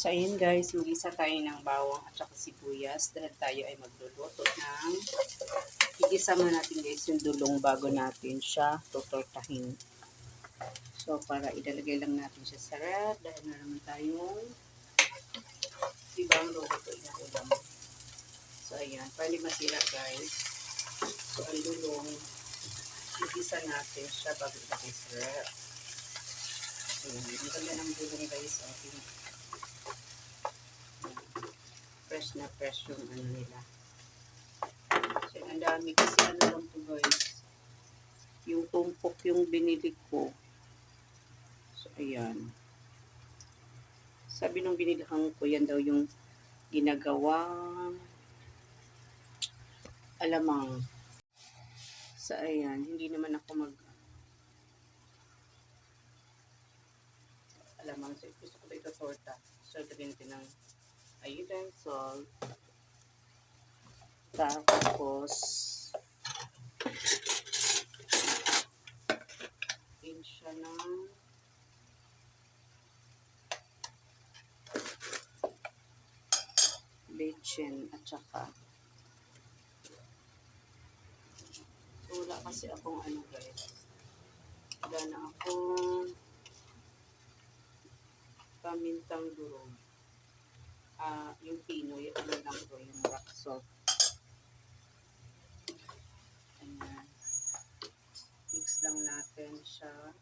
So, ayun guys, mag-isa tayo ng bawang at saka sibuyas dahil tayo ay magluluto ng igisa mo natin guys yung dulong bago natin siya tutortahin. So, para idalagay lang natin siya sa ref dahil na naman tayong ibang lulutuin na ulam. So, ayan. Hindi masira guys. So, ang dulong, igisa natin siya bago ilagay sa ref. Ayan. Ang ganda ng dulong guys. Ating fresh na fresh yung ano nila. So, ang dami kasi ano lang to guys. Yung tumpok yung binili ko. So, ayan. Sabi nung binilhan ko, yan daw yung ginagawang alamang. So, ayan. Hindi naman ako mag alamang. So, gusto ko ito torta? So, lagyan natin ng ayun salt. Tapos, in siya ng bechin at saka wala kasi akong ano guys wala na akong pamintang durog ah yung pinoy ano lang to yung rock salt. Ayan. Mix lang natin siya.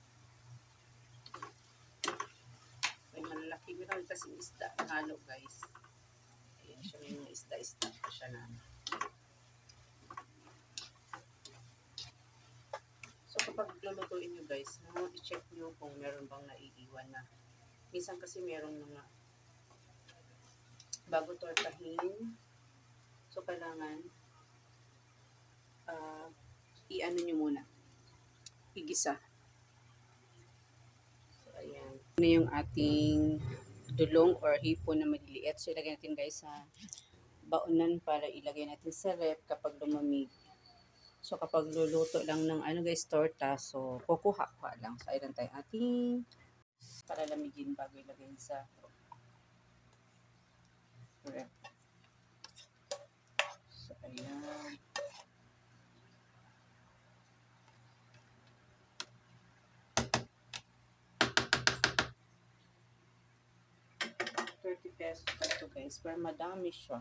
May malalaki meron kasi isda halo guys. Ayan siya may mga isda-isda pa siya na. So kapag lulutuin nyo guys no, i-check nyo kung meron bang naiiwan na. Minsan kasi merong mga bago tortahin. So kailangan uh, i-ano nyo muna. Igisa. So ayan. Ano yung ating dulong or hipon na maliliit? So ilagay natin guys sa baonan para ilagay natin sa rep kapag lumamig. So kapag luluto lang ng ano guys torta so kukuha-kuha lang. So ayun tayo ating para lamigin bago ilagay sa rep so ayan 30 pesos na ito guys. Pero madami siya.